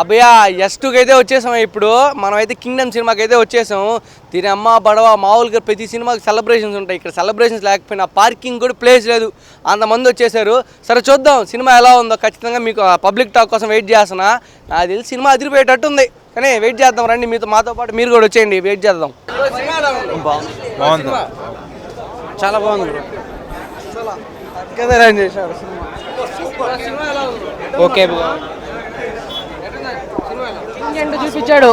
అభయ yes టూకి అయితే వచ్చేసాం ఇప్పుడు. మనం అయితే కింగ్డమ్ సినిమాకి అయితే వచ్చేసాం. దీని అమ్మ బడవ మామూలుగా ప్రతి సినిమాకి సెలబ్రేషన్స్ ఉంటాయి. ఇక్కడ సెలబ్రేషన్స్ లేకపోయినా పార్కింగ్ కూడా ప్లేస్ లేదు. అంతమంది వచ్చేసారు. సరే చూద్దాం సినిమా ఎలా ఉందో. ఖచ్చితంగా మీకు పబ్లిక్ టాక్ కోసం వెయిట్ చేస్తున్నా. నాకు తెలిసి సినిమా అదిరిపోయేటట్టు ఉంది కానీ వెయిట్ చేద్దాం రండి. మీతో మాతో పాటు మీరు కూడా వచ్చేయండి. వెయిట్ చేద్దాం. బాగుంది. చాలా బాగుంది బ్రో ఓకే చూపించాడు.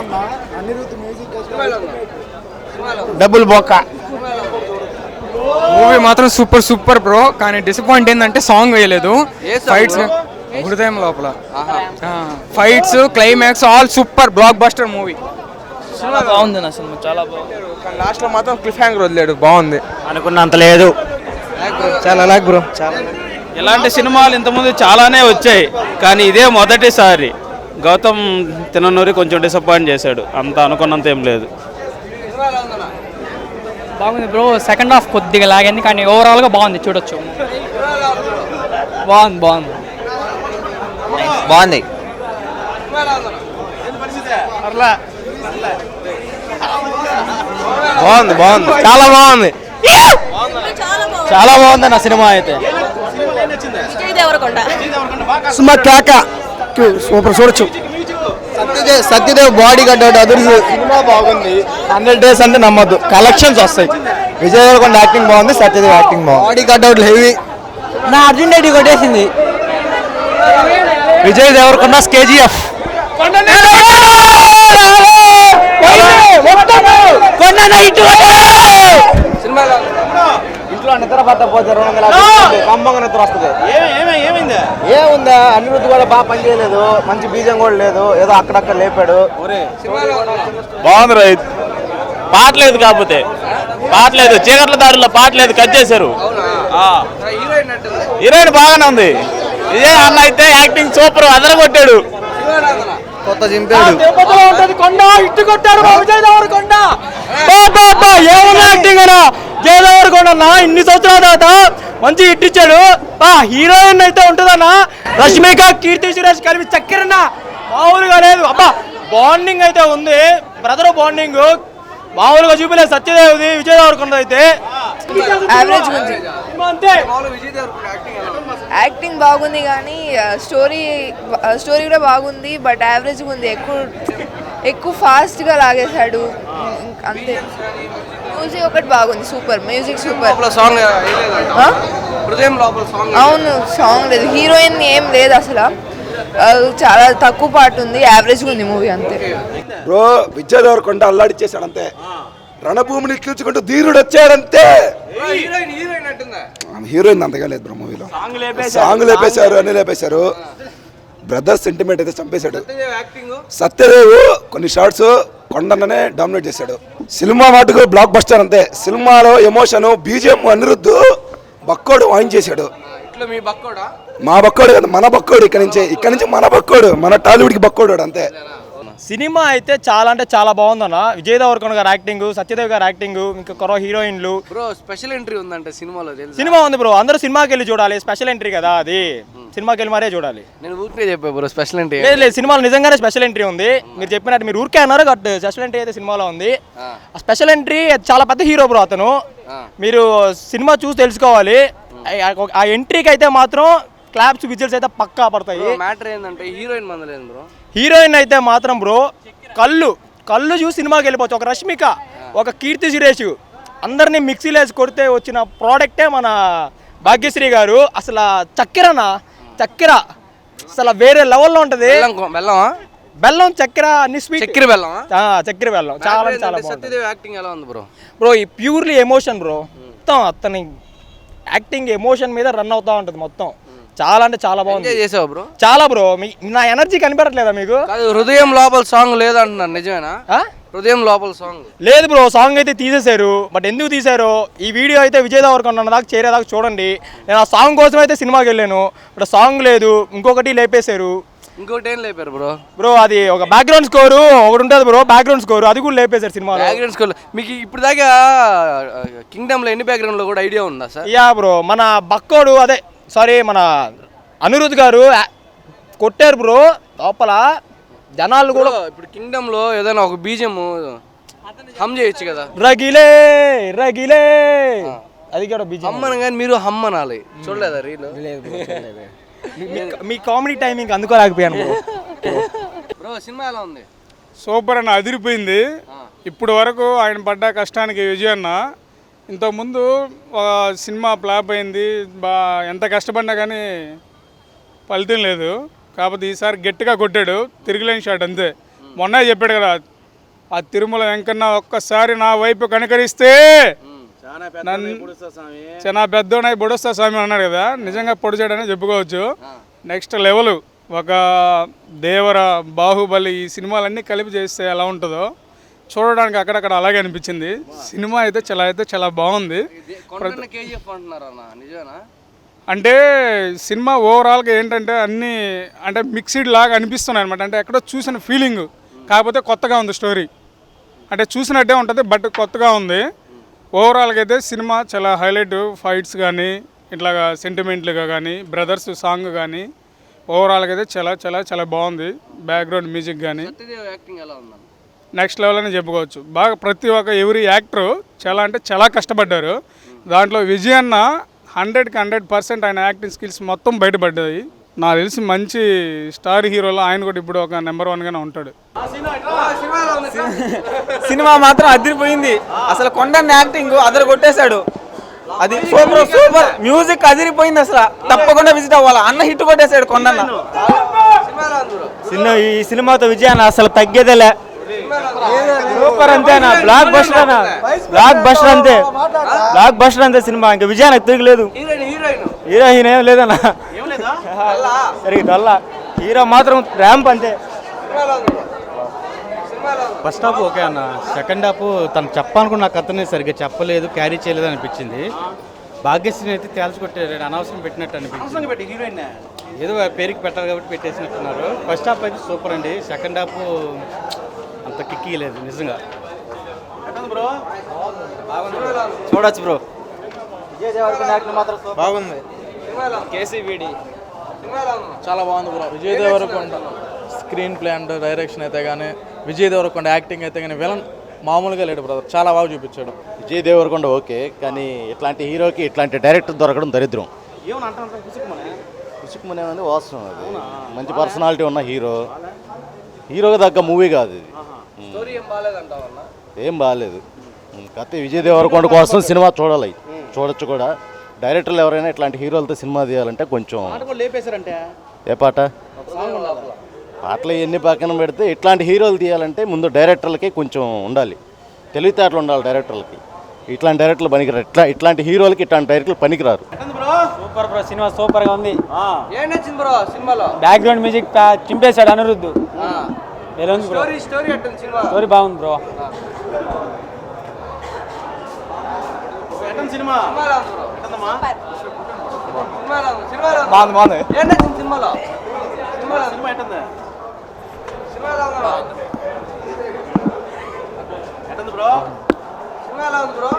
డబుల్ బొక్క. మూవీ మాత్రం సూపర్ సూపర్ బ్రో. కానీ డిసప్పాయింట్ ఏంటంటే సాంగ్ వేయలేదు. ఫైట్స్? హృదయం లోపల. Fights climax all super blockbuster movie చాలా బాగుంది నా సినిమా చాలా బాగుంది. లాస్ట్లో మాత్రం క్లిఫ్ హ్యాంగర్ వదిలేడు బాగుంది. అనుకున్నంత లేదు. చాలా లాగ్ బ్రో చాలా ఇలాంటి సినిమాలు ఇంతకుముందు చాలానే వచ్చాయి కానీ ఇదే మొదటిసారి. గౌతమ్ తిననూరి కొంచెం డిసప్పాయింట్ చేశాడు. అంత అనుకున్నంత ఏం లేదు. బాగుంది బ్రో సెకండ్ హాఫ్ కొద్దిగా లాగింది కానీ ఓవరాల్గా బాగుంది చూడొచ్చు. బాగుంది బాగుంది. బాగుంది. బాగుంది బాగుంది. చాలా బాగుంది. చాలా బాగుంది నా సినిమా అయితే. విజయ్ దేవరకొండ. సుమా కాక. సూపర్ చూడొచ్చు. సత్యదేవ్ సత్యదేవ్ బాడీ కట్టాడు అదురు సినిమా బాగుంది. హండ్రెడ్ డేస్ అంటే నమ్మద్దు. కలెక్షన్స్ వస్తాయి. విజయ్ దేవరకొండ యాక్టింగ్ బాగుంది సత్యదేవ్ యాక్టింగ్ బాగుంది. బాడీ కట్అవుట్ హెవీ నా అర్జున్ రెడ్డి కొట్టేసింది. విజయ్ దేవరకొండ కేజీఎఫ్? ఇంట్లో నిద్ర పట్టకపోతే రెండు వందల కంబంగా నిద్ర వస్తుంది. ఏముందా? అనిరుద్ధ్ కూడా బాగా పని చేయలేదు. మంచి బీజం కూడా లేదు. ఏదో అక్కడక్కడ లేపాడు? బాగుంది రైతు పాటలేదు కాకపోతే. పాటలేదు చీకట్ల దారిలో పాటలేదు కట్ చేశారు. అవునా? ఆ. హీరోయిన్ బాగానే ఉంది. విజయ్ అన్న అయితే యాక్టింగ్ సూపర్. ఎలా ఉందన్నా? కొత్త చింపాడు. కొండ. ఇట్టు కొట్టాడు ఏమన్నా యాక్టింగ్ అనా విజయ్ దేవరకొండ అన్న ఇన్ని సంవత్సరాల తర్వాత మంచి హిట్ ఇచ్చాడు. ఆ హీరోయిన్ అయితే ఉంటుందన్న. రష్మిక కీర్తి సురేష్ కలిపి చక్కెరన్న. మామూలుగా లేదు. అబ్బా బాండింగ్ అయితే ఉంది. Brother bonding. మామూలుగా చూపిలేదు సత్యదేవ్ది విజయ్ దేవరకొండ అయితే యావరేజ్ యాక్టింగ్ బాగుంది కానీ స్టోరీ స్టోరీ కూడా బాగుంది బట్ యావరేజ్ ఉంది. ఎక్కువ ఎక్కువ ఫాస్ట్గా లాగేశాడు. అంతే. మ్యూజిక్ ఒకటి బాగుంది సూపర్ మ్యూజిక్ సూపర్. సాంగ్ వేయలేదంట హృదయం లోపల సాంగ్ అవును సాంగ్ లేదు. హీరోయిన్ ఏం లేదు అసలు. చాలా తక్కువ పాట ఉంది యావరేజ్ ఉంది మూవీ అంతే. బ్రో విజయ్ దేవరకొండ అల్లాడిచ్చేసాడు అంతే రణభూమిని కీల్చుకుంటూ ధీరుడు వచ్చాడంతే. హీరోయిన్ అంతగా లేదు బ్రో మూవీలో. సాంగ్ లేపేశారు. అన్ని లేపేశారు. బ్రదర్స్ సెంటిమెంట్ అయితే చంపేశాడు. యాక్టింగ్? సత్యదేవ్ కొన్ని షార్ట్స్ కొండననే డామినేట్ చేశాడు. సినిమా మటుకు బ్లాక్ బస్టర్ అంతే. సినిమాలో ఎమోషన్ బీజిఎం అనిరుద్ధు బక్కోడు వాయించేశాడు మీ బక్కోడా? కదా మన బక్కోడు ఇక్కడ నుంచి. ఇక్కడ నుంచి మన బక్కోడు మన టాలీవుడ్కి బక్కోడు అంతే. సినిమా అయితే చాలా అంటే చాలా బాగుందన్న. విజయ్ దేవరకొండ గారి యాక్టింగ్ సత్యదేవ్ గారి యాక్టింగ్ ఇంకా కొరవ హీరోయిన్లు. బ్రో స్పెషల్ ఎంట్రీ ఉందంట సినిమాలో సినిమా ఉంది బ్రో. అందరూ సినిమాకి వెళ్ళి చూడాలి. స్పెషల్ ఎంట్రీ కదా అది. సినిమాకి వెళ్ళి మరే చూడాలి. నేను ఊరికే చెప్పా బ్రో స్పెషల్ ఎంట్రీ లేదు లేదు సినిమాలో నిజంగానే స్పెషల్ ఎంట్రీ ఉంది. మీరు చెప్పినట్టు మీరు ఊరికే అన్నారు బట్ స్పెషల్ ఎంట్రీ అయితే సినిమాలో ఉంది. ఆ. స్పెషల్ ఎంట్రీ చాలా పెద్ద హీరో బ్రో అతను. మీరు సినిమా చూసి తెలుసుకోవాలి. ఆ ఎంట్రీకి అయితే మాత్రం క్లాప్స్ విజిల్స్ అయితే పక్కా పడతాయి. మ్యాటర్ ఏంటంటే హీరోయిన్ మందలేదు బ్రో. హీరోయిన్ అయితే మాత్రం బ్రో కళ్ళు కళ్ళు చూసి సినిమాకి వెళ్ళిపోవచ్చు. ఒక రష్మిక ఒక కీర్తి సురేష్ అందరినీ మిక్సీలో వేసి కొడితే వచ్చిన ప్రోడక్టే మన భాగ్యశ్రీ గారు. అసలు చక్కెరనా? చక్కెర. అసలు వేరే లెవెల్లో ఉంటుంది. బెల్లం బెల్లం చక్కెర అన్ని స్వీట్. చక్కెర బెల్లమా? చక్కెర బెల్లం. చాలా చాలా సత్యదేవ్ యాక్టింగ్ ఎలా ఉంది బ్రో? బ్రో ఈ ప్యూర్లీ ఎమోషన్ బ్రో. మొత్తం అతని యాక్టింగ్ ఎమోషన్ మీద రన్ అవుతా ఉంటుంది మొత్తం. చాలా అంటే చాలా బాగుంది. చేసావు బ్రో చాలా బ్రో మీ నా ఎనర్జీ కనిపెట్టట్లేదా మీకు? హృదయం లోపల సాంగ్ లేదంటున్నారు నిజమేనా? ఆ? హృదయం లోపల సాంగ్ లేదు బ్రో సాంగ్ అయితే తీసేశారు. బట్ ఎందుకు తీశారు ఈ వీడియో అయితే విజయ్ దేవరకొండ దాకా చేరేదాకా చూడండి. నేను ఆ సాంగ్ కోసం అయితే సినిమాకి వెళ్ళాను. బట్ సాంగ్ లేదు. ఇంకొకటి లేపేశారు. ఇంకోటి ఏం లేపారు బ్రో బ్రో అది ఒక బ్యాక్గ్రౌండ్ స్కోరు ఒకటి ఉంటుంది బ్రో బ్యాక్గ్రౌండ్ స్కోర్ అది కూడా లేపేశారు సినిమాలో. బ్యాక్గ్రౌండ్ స్కూల్ మీకు ఇప్పుడు దాకా కింగ్డమ్లో ఎన్ని బ్యాక్గ్రౌండ్లో కూడా ఐడియా ఉందా సార్ యా బ్రో మన బక్కోడు అదే సారీ మన అనిరుద్ గారు కొట్టారు బ్రో. లోపల జనాలు కూడా ఇప్పుడు కింగ్డమ్లో ఏదైనా ఒక బీజం హమ్ చేయొచ్చు కదా. రగిలే రగిలే. అది కూడా బీజం. హమ్మన్ కానీ మీరు హమ్ అనాలి. చూడలేదా రీల్? మీ కామెడీ టైమింగ్ అందుకోలేకపోయాను bro. బ్రో సినిమా ఎలా ఉంది? సూపర్ అన్న అదిరిపోయింది. ఇప్పుడు వరకు ఆయన పడ్డ కష్టానికి విజయ్ అన్న ఇంతకుముందు ఒక సినిమా ఫ్లాప్ అయింది బా ఎంత కష్టపడినా కానీ ఫలితం లేదు. కాకపోతే ఈసారి గట్టిగా కొట్టాడు తిరిగిలేని షాట్ అంతే. మొన్న చెప్పాడు కదా ఆ తిరుమల వెంకన్న ఒక్కసారి నా వైపు కనికరిస్తే చాలా పెద్దోనై బొడొస్తా స్వామి అన్నాడు కదా నిజంగా పొడిచాడని చెప్పుకోవచ్చు. నెక్స్ట్ లెవెల్ ఒక దేవర బాహుబలి ఈ సినిమాలన్నీ కలిపి చేస్తే ఎలా ఉంటుందో. చూడడానికి అక్కడక్కడ అలాగే అనిపించింది. సినిమా అయితే చాలా అయితే చాలా బాగుంది. అంటే సినిమా ఓవరాల్గా ఏంటంటే అన్నీ అంటే మిక్సిడ్ లాగా అనిపిస్తున్నాయి అనమాట అంటే ఎక్కడో చూసిన ఫీలింగ్ కాకపోతే కొత్తగా ఉంది స్టోరీ అంటే చూసినట్టే ఉంటుంది బట్ కొత్తగా ఉంది. ఓవరాల్గా అయితే సినిమా చాలా హైలైట్ ఫైట్స్ కానీ ఇట్లాగా సెంటిమెంట్లుగా కానీ బ్రదర్స్ సాంగ్ కానీ ఓవరాల్గా అయితే చాలా చాలా చాలా బాగుంది. బ్యాక్గ్రౌండ్ మ్యూజిక్ కానీ యాక్టింగ్ ఎలా నెక్స్ట్ లెవెల్ అని చెప్పుకోవచ్చు. బాగా ప్రతి ఒక్క ఎవరి యాక్టర్ చాలా అంటే చాలా కష్టపడ్డారు. దాంట్లో విజయ్ అన్న హండ్రెడ్కి హండ్రెడ్ పర్సెంట్ ఆయన యాక్టింగ్ స్కిల్స్ మొత్తం బయటపడ్డాయి. నాకు తెలిసి మంచి స్టార్ హీరోలో ఆయన కూడా ఇప్పుడు ఒక నెంబర్ వన్గానే ఉంటాడు. సినిమా మాత్రం అదిరిపోయింది. అసలు కొండన్న యాక్టింగ్ అదరు కొట్టేశాడు. అది సూపర్ సూపర్. మ్యూజిక్ అదిరిపోయింది అసలు. తప్పకుండా విజిట్ అవ్వాలి? అన్న హిట్ కొట్టేశాడు కొండన్న. సినిమా ఈ సినిమాతో విజయాన్ని అసలు తగ్గేదేలే. సూపర్ అంతేనా బ్లాక్ బస్టర్ అన్న. బ్లాక్ బస్టర్ అంతే. బ్లాక్ బస్టర్ అంతే సినిమా. ఇంకా విజయానికి తిరగలేదు. హీరోయిన్ హీరోయిన్ హీరో హీరో ఏం లేదన్న. సరిగ్గా డల్లా హీరో మాత్రం ర్యాంప్ అంతే. ఫస్ట్ హాఫ్ ఓకే అన్న. సెకండ్ హాఫ్ తను చెప్పాలనుకున్న కథని సరిగ్గా చెప్పలేదు క్యారీ చేయలేదు అనిపించింది. భాగ్యశ్రీని అయితే తేల్చుకొట్టారు అనవసరం పెట్టినట్టు అనిపించింది. ఏదో పేరుకి పెట్టాలి కాబట్టి పెట్టేసినట్టున్నారు. ఫస్ట్ హాఫ్ అయితే సూపర్ అండి. సెకండ్ హాఫ్ అంత కిక్కి లేదు నిజంగా. చూడొచ్చు బ్రో. బాగుంది. చాలా బాగుంది bro. Vijay Devarakonda screenplay and direction అయితే కానీ విజయ్ దేవరకొండ యాక్టింగ్ అయితే కానీ విలన్ మామూలుగా లేడు బ్రదర్. చాలా బాగా చూపించాడు. విజయ్ దేవరకొండ ఓకే కానీ ఇట్లాంటి హీరోకి ఇట్లాంటి డైరెక్టర్ దొరకడం దరిద్రం. పుసుకుమనే అనేది వాస్తవం అది. మంచి పర్సనాలిటీ ఉన్న హీరో. హీరోకి తగ్గ మూవీ కాదు ఇది. స్టోరీ ఏం బాగాలేదు కాకపోతే విజయ్ దేవరకొండ కోసం సినిమా చూడాలి. చూడొచ్చు కూడా. డైరెక్టర్లు ఎవరైనా ఇట్లాంటి హీరోలతో సినిమా తీయాలంటే కొంచెం ఏ పాట? పాటలు ఎన్ని పక్కన పెడితే ఇట్లాంటి హీరోలు తీయాలంటే ముందు డైరెక్టర్లకి కొంచెం ఉండాలి. తెలివితేటలు ఉండాలి డైరెక్టర్లకి ఇట్లాంటి డైరెక్టర్లు పనికిరారు ఇట్లా ఇట్లాంటి హీరోలకి ఇట్లాంటి డైరెక్టర్లు పనికిరారు. Super bro? సినిమా సూపర్గా ఉంది. ఏం నచ్చింది బ్రో సినిమాలో? బ్యాక్గ్రౌండ్ మ్యూజిక్ చింపేశాడు అనిరుద్ధు. ఎలా ఉంది బ్రో స్టోరీ స్టోరీ ఎట్టుంది సినిమా. స్టోరీ బాగుంది బ్రో సినిమా. బ్రో సినిమా బాగుంది బాగుంది. సినిమాలో? సినిమా సినిమా ఎట్టుంది సినిమా ఎలా ఉంది బ్రో ఎట్టుంది బ్రో సినిమా ఎలా ఉంది బ్రో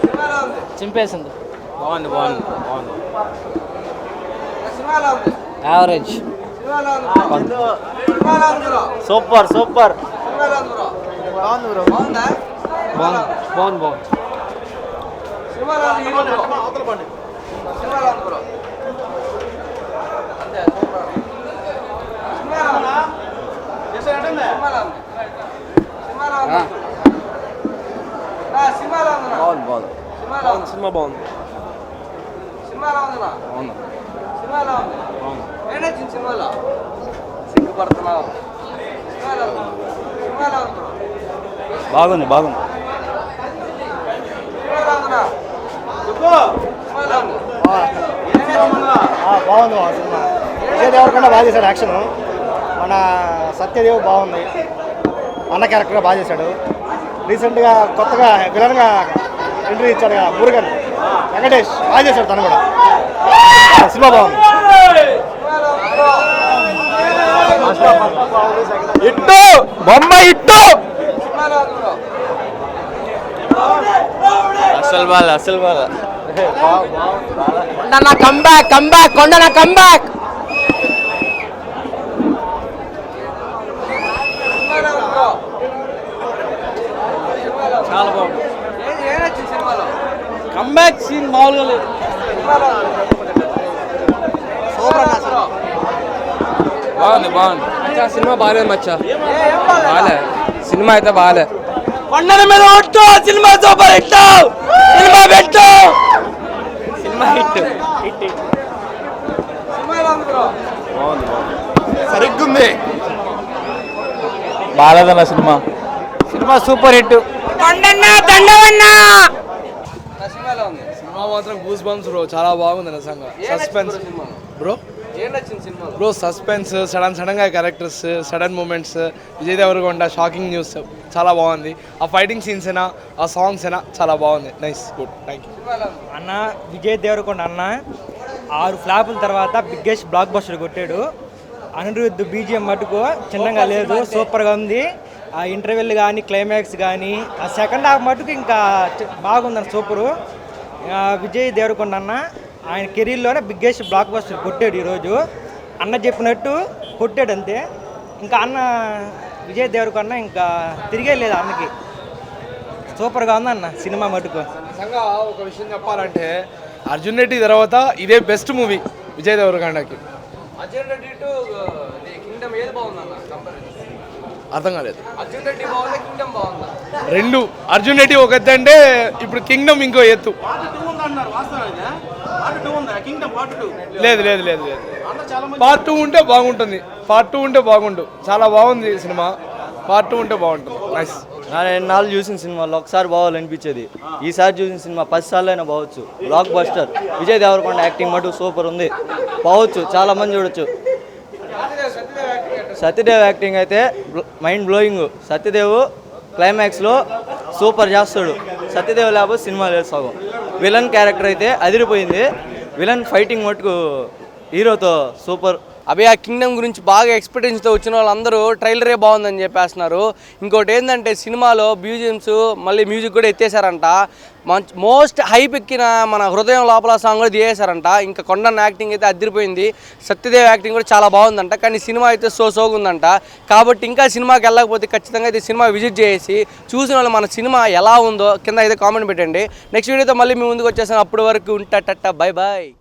సినిమా ఎలా ఉంది చింపేసింది. బాగుంది బాగుంది బాగుంది. సినిమా ఎలా ఉంది యావరేజ్ సూపర్ సూపర్. బాగుంది బ్రో బాగుందా? బాగుంది. బాగుంది బాగుంది. బాగుంది. సినిమా ఉంది సినిమా బాగుంది. సినిమా ఎలా సినిమాలో. సిగ్గుపడుతున్నావు. బాగుంది బాగుంది? బాగుంది ఆ సినిమా. విజయ్ దేవరకొండ బాగా చేశాడు యాక్షన్. మన సత్యదేవ్ బాగుంది. అన్న క్యారెక్టర్ బాగా చేశాడు. రీసెంట్గా కొత్తగా విలన్గా ఎంట్రీ ఇచ్చాడు కదా మురుగన్. వెంకటేష్ బాగా చేశాడు తను కూడా. సినిమా బాగుంది. ఇట్టు బొమ్మ ఇట్టు. అసలు బాల అసలు బాల. కొండన కంబ్యాక్ కంబ్యాక్ కొండ నా కంబ్యాక్ చాలా బాగుంది. కంబ్యాక్ సీన్ మామూలుగా లేదు. బాగుంది బాగుంది. సినిమా బాగాలేదు మచ్చా. బాగాలే. సినిమా అయితే బాగాలే. కొండల మీద ఒట్టు సినిమా సూపర్ హిట్. సినిమా పెట్టు. సినిమా హిట్. సరిగ్గుంది. బాగాలేదన్న సినిమా. సినిమా సూపర్ హిట్. సినిమా మాత్రం గూస్ బంప్స్ బ్రో చాలా బాగుంది నిజంగా. Suspense bro bro suspense sudden సడన్గా characters sudden moments Vijay Devarakonda shocking news చాలా బాగుంది. ఆ ఫైటింగ్ సీన్స్ అయినా ఆ సాంగ్స్ అయినా చాలా బాగుంది. నైస్ గుడ్ థ్యాంక్ యూ అన్న విజయ్ దేవరకొండ అన్న ఆరు ఫ్లాపుల తర్వాత బిగ్గెస్ట్ బ్లాక్ బస్టర్ కొట్టాడు. అనిరుద్ధ్ బీజిఎం మటుకు చిన్నగా లేదు సూపర్గా ఉంది. ఆ ఇంటర్వెల్ కానీ క్లైమాక్స్ కానీ ఆ సెకండ్ హాఫ్ మటుకు ఇంకా బాగుందన్న సూపరు విజయ్ దేవరకొండ అన్న ఆయన కెరీర్లోనే బిగ్గెస్ట్ బ్లాక్ బస్టర్ కొట్టాడు ఈరోజు. అన్న చెప్పినట్టు కొట్టాడు అంతే. ఇంకా అన్న విజయ్ దేవరకొండ ఇంకా తిరిగే లేదు అన్నకి. సూపర్గా ఉందన్న సినిమా మటుకు. నిజంగా ఒక విషయం చెప్పాలంటే అర్జున్ రెడ్డి తర్వాత ఇదే బెస్ట్ మూవీ విజయ్ దేవరకొండకి. అర్జున్ రెడ్డి టు కింగ్డమ్ ఏది బాగుందన్న అర్థం కాలేదు. అర్జున్ రెడ్డి బాగుందా కింగ్డమ్ బాగుందా? రెండు. అర్జున్ రెడ్డి ఒక ఎత్తు అంటే ఇప్పుడు కింగ్డమ్ ఇంకో ఎత్తు. లేదు లేదు లేదు లేదు. పార్ట్ టూ ఉంటే బాగుంటుంది. పార్ట్ టూ ఉంటే బాగుండు. చాలా బాగుంది సినిమా. పార్ట్ టూ ఉంటే బాగుంటుంది. నైస్ నేను నాలుగు చూసిన సినిమాలో ఒకసారి బావాలనిపించేది ఈసారి చూసిన సినిమా పది సార్లు అయినా బావచ్చు blockbuster Vijay Devarakonda acting మటు సూపర్ ఉంది. బావచ్చు చాలా మంది చూడొచ్చు. సత్యదేవ్ యాక్టింగ్ అయితే మైండ్ బ్లోయింగ్ సత్యదేవ్ క్లైమాక్స్లో సూపర్ చేస్తాడు. సత్యదేవ్ లేకపోతే సినిమా లేదు సగం విలన్ క్యారెక్టర్ అయితే అదిరిపోయింది. విలన్ ఫైటింగ్ మటుకు హీరోతో సూపర్ అవి ఆ కింగ్డమ్ గురించి బాగా ఎక్స్పెక్టేషన్తో వచ్చిన వాళ్ళందరూ ట్రైలరే బాగుందని చెప్పేస్తున్నారు. ఇంకోటి ఏంటంటే సినిమాలో మ్యూజియంస్ మళ్ళీ మ్యూజిక్ కూడా ఎత్తేసారంట మంచి మోస్ట్ హైప్ ఎక్కిన మన హృదయం లోపల సాంగ్ కూడా తీయేశారంట ఇంకా కొండన్న యాక్టింగ్ అయితే అదిరిపోయింది. సత్యదేవ్ యాక్టింగ్ కూడా చాలా బాగుందంట. కానీ సినిమా అయితే సో సోగుందంట. కాబట్టి ఇంకా సినిమాకి వెళ్ళకపోతే ఖచ్చితంగా అయితే సినిమా విజిట్ చేసి చూసిన వాళ్ళు మన సినిమా ఎలా ఉందో కింద అయితే కామెంట్ పెట్టండి. నెక్స్ట్ వీడియోతో మళ్ళీ మీ ముందుకు వచ్చేసాను అప్పటి వరకు ఉంటా బై బాయ్